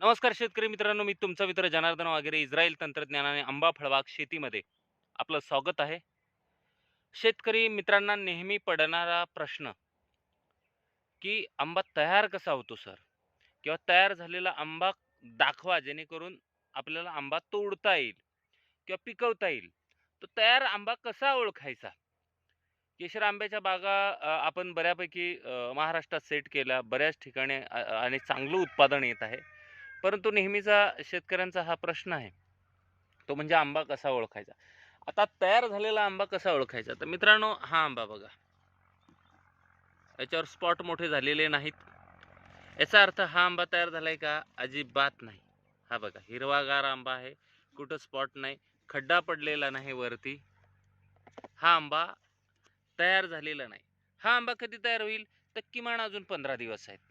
नमस्कार शेतकरी मित्रांनो मी तुमचा मित्र जनार्दन वगैरे इस्रायल तंत्रज्ञानाने आंबा फळबाग शेतीमध्ये आपलं स्वागत आहे. शेतकरी मित्रांना नेहमी पडणारा प्रश्न की आंबा तयार कसा होतो सर? किंवा तयार झालेला आंबा दाखवा जेणेकरून आपल्याला आंबा तोडता येईल किंवा पिकवता येईल. तो तयार आंबा कसा ओळखायचा? केशर आंब्याच्या बागा आपण बऱ्यापैकी महाराष्ट्रात सेट केल्या बऱ्याच ठिकाणी आणि चांगलं उत्पादन येत आहे. परंतु नेहमीचा शेतकऱ्यांचा हा प्रश्न आहे. तो म्हणजे आंबा कसा ओळखायचा? आता तयार झालेला आंबा कसा ओळखायचा? तर मित्रांनो हा आंबा बघा. याच्यावर स्पॉट मोठे झालेले नाहीत. याचा अर्थ हा आंबा तयार झालाय का? अजिबात नाही. हा बघा हिरवागार आंबा आहे. कुठं स्पॉट नाही. खड्डा पडलेला नाही वरती. हा आंबा तयार झालेला नाही. हा आंबा कधी तयार होईल? तर किमान अजून पंधरा दिवस आहेत.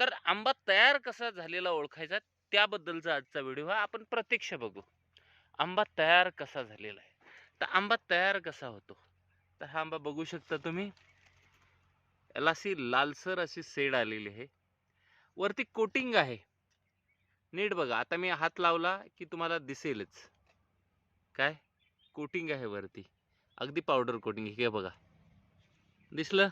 तर आंबा तयार कसा झालेला ओळखायचा? त्याबद्दलचा आजचा व्हिडिओ हा आपण प्रत्यक्ष बघू. आंबा तयार कसा झालेला आहे? तर आंबा तयार कसा होतो? तर हा आंबा बघू शकता तुम्ही. याला अशी लालसर अशी सेड आलेली आहे. वरती कोटिंग आहे. नीट बघा आता मी हात लावला की तुम्हाला दिसेलच. काय? कोटिंग आहे वरती. अगदी पावडर कोटिंग हे बघा. दिसलं?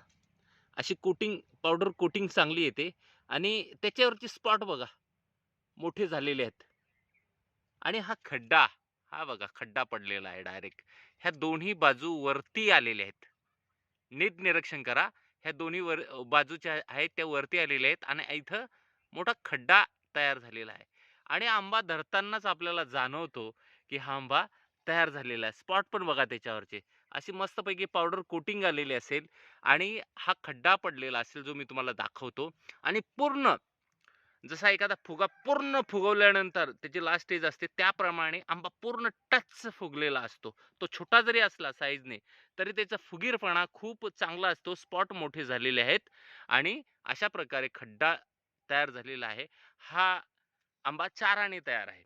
अशी कोटिंग पावडर कोटिंग चांगली येते. आणि त्याच्यावरची स्पॉट बघा. मोठे झालेले आहेत. आणि हा खड्डा हा बघा खड्डा पडलेला आहे डायरेक्ट. ह्या दोन्ही बाजू वरती आलेल्या आहेत. नीट निरीक्षण करा. ह्या दोन्ही वर बाजूच्या आहेत त्या वरती आलेल्या आहेत आणि इथं मोठा खड्डा तयार झालेला आहे. आणि आंबा धरतानाच आपल्याला जाणवतो की हा आंबा तयार झालेला आहे. स्पॉट पण बघा त्याच्यावरचे. अशी मस्तपैकी पावडर कोटिंग आलेली असेल आणि हा खड्डा पडलेला असेल जो मी तुम्हाला दाखवतो आणि पूर्ण जसा एखादा फुगा पूर्ण फुगवल्यानंतर त्याची लास्ट स्टेज असते त्याप्रमाणे आंबा पूर्ण टच फुगलेला असतो. तो छोटा जरी असला साईजने तरी त्याचा फुगीरपणा खूप चांगला असतो स्पॉट मोठे झालेले आहेत आणि अशा प्रकारे खड्डा तयार झालेला आहे. हा आंबा चार आणे तयार आहे.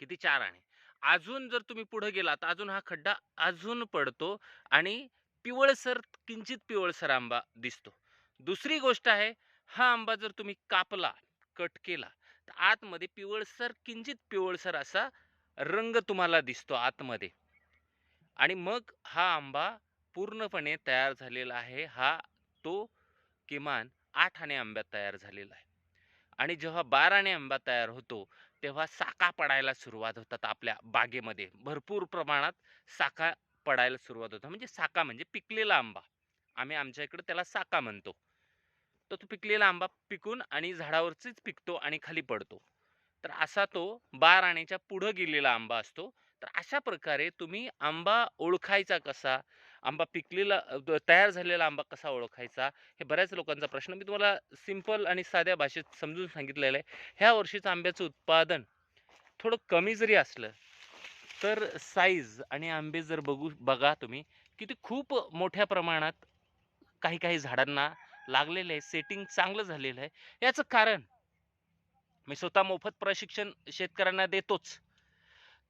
किती चार आणे? अजून जर तुम्ही पुढे गेलात अजून हा खड्डा अजून पडतो आणि पिवळसर किंचित पिवळसर आंबा दिसतो. दुसरी गोष्ट आहे हा आंबा जर तुम्ही कापला कट केला तर आतमध्ये पिवळसर किंचित पिवळसर असा रंग तुम्हाला दिसतो आतमध्ये. आणि मग हा आंबा पूर्णपणे तयार झालेला आहे. हा तो किमान आठ आणे आंब्यात तयार झालेला आहे. आणि जेव्हा बाराने आंबा तयार होतो तेव्हा साका पडायला सुरुवात होतात आपल्या बागेमध्ये. भरपूर प्रमाणात साका पडायला सुरुवात होतात. म्हणजे साका म्हणजे पिकलेला आंबा. आम्ही आमच्या इकडे त्याला साका म्हणतो. तर तो पिकलेला आंबा पिकून आणि झाडावरचीच पिकतो आणि खाली पडतो. तर असा तो बार आण्याच्या पुढं गेलेला आंबा असतो. तर अशा प्रकारे तुम्ही आंबा ओळखायचा कसा? आंबा पिकलेला तयार झालेला आंबा कसा ओळखायचा? हे बऱ्याच लोकांचा प्रश्न. मी तुम्हाला सिंपल आणि साध्या भाषेत समजून सांगितलेलं आहे. ह्या वर्षीचं आंब्याचं उत्पादन थोडं कमी जरी असलं तर साईज आणि आंबे जर बघू बघा तुम्ही की ते खूप मोठ्या प्रमाणात काही काही झाडांना लागलेलं आहे. सेटिंग चांगलं झालेलं आहे. याचं कारण मी स्वतः मोफत प्रशिक्षण शेतकऱ्यांना देतोच.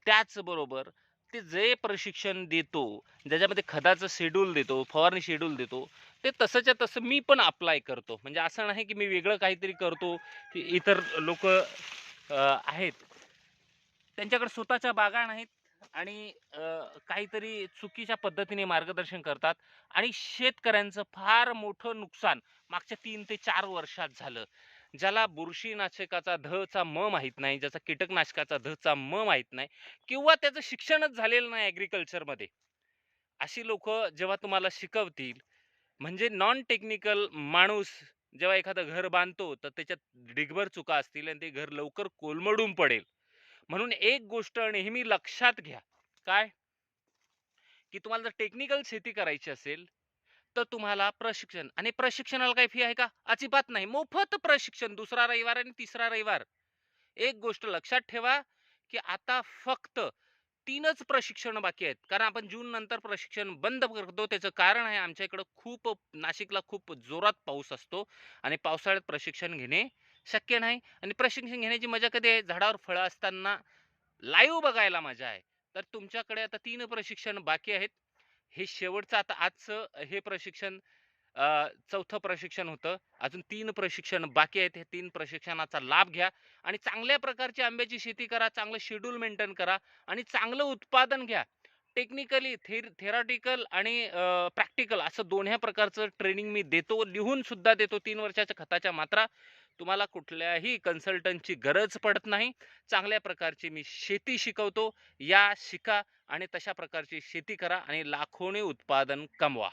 त्याचबरोबर ते जे प्रशिक्षण देतो ज्याच्यामध्ये खताचं शेड्यूल देतो फवारणी शेड्यूल देतो ते तसंच्या तसं मी पण अप्लाय करतो. म्हणजे असं नाही की मी वेगळं काहीतरी करतो की इतर लोक आहेत. त्यांच्याकडे स्वतःच्या बागा नाहीत आणि काहीतरी चुकीच्या पद्धतीने मार्गदर्शन करतात आणि शेतकऱ्यांचं फार मोठं नुकसान मागच्या तीन ते चार वर्षात झालं. ज्याला बुरशीनाशकाचा धचा म माहीत नाही ज्याचा कीटकनाशकाचा धचा म माहीत नाही किंवा त्याचं शिक्षणच झालेलं नाही ॲग्रिकल्चरमध्ये अशी लोक जेव्हा तुम्हाला शिकवतील म्हणजे नॉन टेक्निकल माणूस जेव्हा एखादं घर बांधतो तर त्याच्यात डिगभर चुका असतील आणि ते घर लवकर कोलमडून पडेल. म्हणून एक गोष्ट नेहमी लक्षात घ्या. काय? की तुम्हाला जर टेक्निकल शेती करायची असेल फक्त तुम्हाला प्रशिक्षण आणि प्रशिक्षणाला काही फी आहे का? अजिबात नाही. मोफत प्रशिक्षण दुसरा रविवार आणि तिसरा रविवार. एक गोष्ट लक्षात ठेवा की आता फक्त तीनच प्रशिक्षण बाकी आहेत. कारण आपण जून नंतर प्रशिक्षण बंद करतो. त्याचं कारण आहे आमच्या इकडं खूप नाशिकला खूप जोरात पाऊस असतो आणि पावसाळ्यात प्रशिक्षण घेणे शक्य नाही. आणि प्रशिक्षण घेण्याची मजा कधी आहे? झाडावर फळं असताना लाईव्ह बघायला मजा आहे. तर तुमच्याकडे आता तीन प्रशिक्षण बाकी आहेत. हे शेवटचं आता आजचं हे प्रशिक्षण चौथं प्रशिक्षण होतं. अजून तीन प्रशिक्षण बाकी आहेत. हे तीन प्रशिक्षणाचा लाभ घ्या आणि चांगल्या प्रकारची आंब्याची शेती करा चांगलं शेड्यूल मेंटेन करा आणि चांगलं उत्पादन घ्या. टेक्निकली थेर थेरॉटिकल आणि प्रॅक्टिकल असं दोन्ही प्रकारचं ट्रेनिंग मी देतो लिहून सुद्धा देतो तीन वर्षाच्या खताच्या मात्रा. तुम्हाला कुठल्याही कन्सल्टंटची गरज पडत नाही. चांगल्या प्रकारची मी शेती शिकवतो. या शिका आणि तशा प्रकारची शेती करा आणि लाखोने उत्पादन कमवा.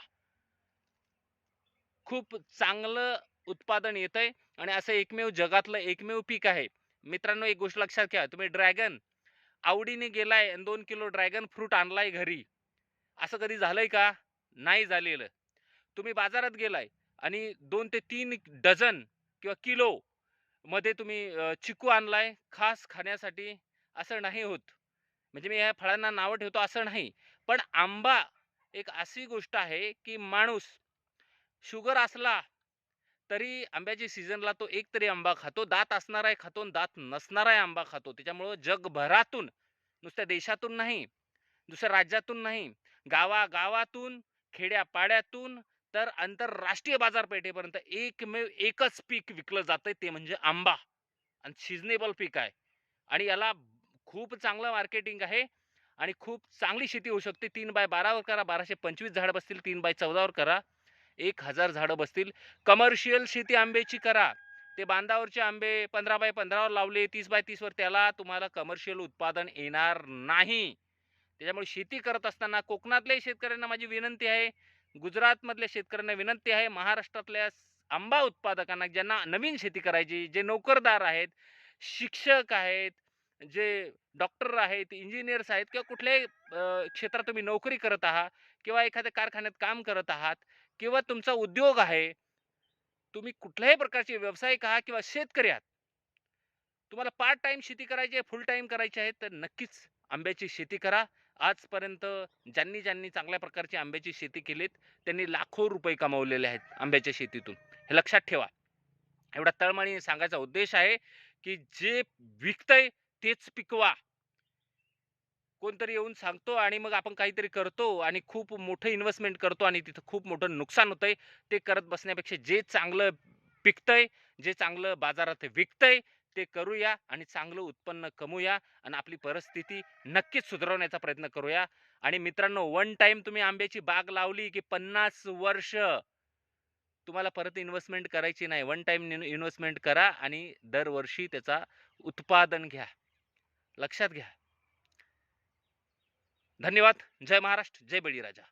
खूप चांगलं उत्पादन येतंय आणि असं एकमेव जगातलं एकमेव पीक आहे. मित्रांनो एक गोष्ट लक्षात घ्या. तुम्ही ड्रॅगन आवडीने गेलाय आणि दोन किलो ड्रॅगन फ्रूट आणलाय घरी. असं कधी झालंय का? नाही झालेलं. तुम्ही बाजारात गेलाय आणि दोन ते तीन डझन किंवा किलो मध्ये तुम्ही चिकू आणलाय खास खाण्यासाठी असं नाही होत. म्हणजे मी या फळांना नावं ठेवतो असं नाही. पण आंबा एक अशी गोष्ट आहे की माणूस शुगर असला तरी आंब्याच्या सीझनला तो एक तरी आंबा खातो. दात असणारा आहे खातो दात नसणारा आहे आंबा खातो. त्याच्यामुळं जगभरातून नुसत्या देशातून नाही दुसऱ्या राज्यातून नाही गावागावातून खेड्यापाड्यातून तर आंतरराष्ट्रीय बाजारपेठेपर्यंत एकमेव एकच पीक विकलं जातंय ते म्हणजे आंबा. आणि सिजनेबल पीक आहे. आणि याला खूप चांगलं मार्केटिंग आहे आणि खूप चांगली शेती होऊ शकते. तीन बाय बारावर करा बाराशे पंचवीस झाड बसतील तीन बाय चौदावर करा. एक हजार झाडं बसतील. कमर्शियल शेती आंब्याची करा. ते बांधावरचे आंबे पंधरा बाय पंधरावर लावले तीस बाय तीसवर त्याला तुम्हाला कमर्शियल उत्पादन येणार नाही. त्याच्यामुळे शेती करत असताना कोकणातल्याही शेतकऱ्यांना माझी विनंती आहे गुजरातमधल्या शेतकऱ्यांना विनंती आहे महाराष्ट्रातल्या आंबा उत्पादकांना ज्यांना नवीन शेती करायची जे नोकरदार आहेत शिक्षक आहेत जे डॉक्टर आहेत इंजिनियर्स आहेत किंवा कुठल्याही क्षेत्रात तुम्ही नोकरी करत आहात किंवा एखाद्या कारखान्यात काम करत आहात किंवा तुमचा उद्योग आहे तुम्ही कुठल्याही प्रकारचे व्यावसायिक आहात किंवा शेतकरी आहात. तुम्हाला पार्ट टाइम शेती करायची आहे फुल टाइम करायची आहे तर नक्कीच आंब्याची शेती करा. आजपर्यंत ज्यांनी ज्यांनी चांगल्या प्रकारची आंब्याची शेती केलीत त्यांनी लाखो रुपये कमावलेले आहेत आंब्याच्या शेतीतून. हे लक्षात ठेवा. एवढा तळमळीने सांगायचा उद्देश आहे की जे विकतंय तेच पिकवा. कोणतरी येऊन सांगतो आणि मग आपण काहीतरी करतो आणि खूप मोठं इन्व्हेस्टमेंट करतो आणि तिथं खूप मोठं नुकसान होतंय. ते करत बसण्यापेक्षा जे चांगलं पिकतंय जे चांगलं बाजारात विकतंय ते करूया आणि चांगलं उत्पन्न कमवूया आणि आपली परिस्थिती नक्कीच सुधारवण्याचा प्रयत्न करूया. आणि मित्रांनो वन टाइम तुम्ही आंब्याची बाग लावली की पन्नास वर्ष तुम्हाला परत इन्व्हेस्टमेंट करायची नाही. वन टाइम इन्व्हेस्टमेंट करा आणि दरवर्षी त्याचा उत्पादन घ्या. लक्षात घ्या. धन्यवाद. जय महाराष्ट्र जय बळीराजा.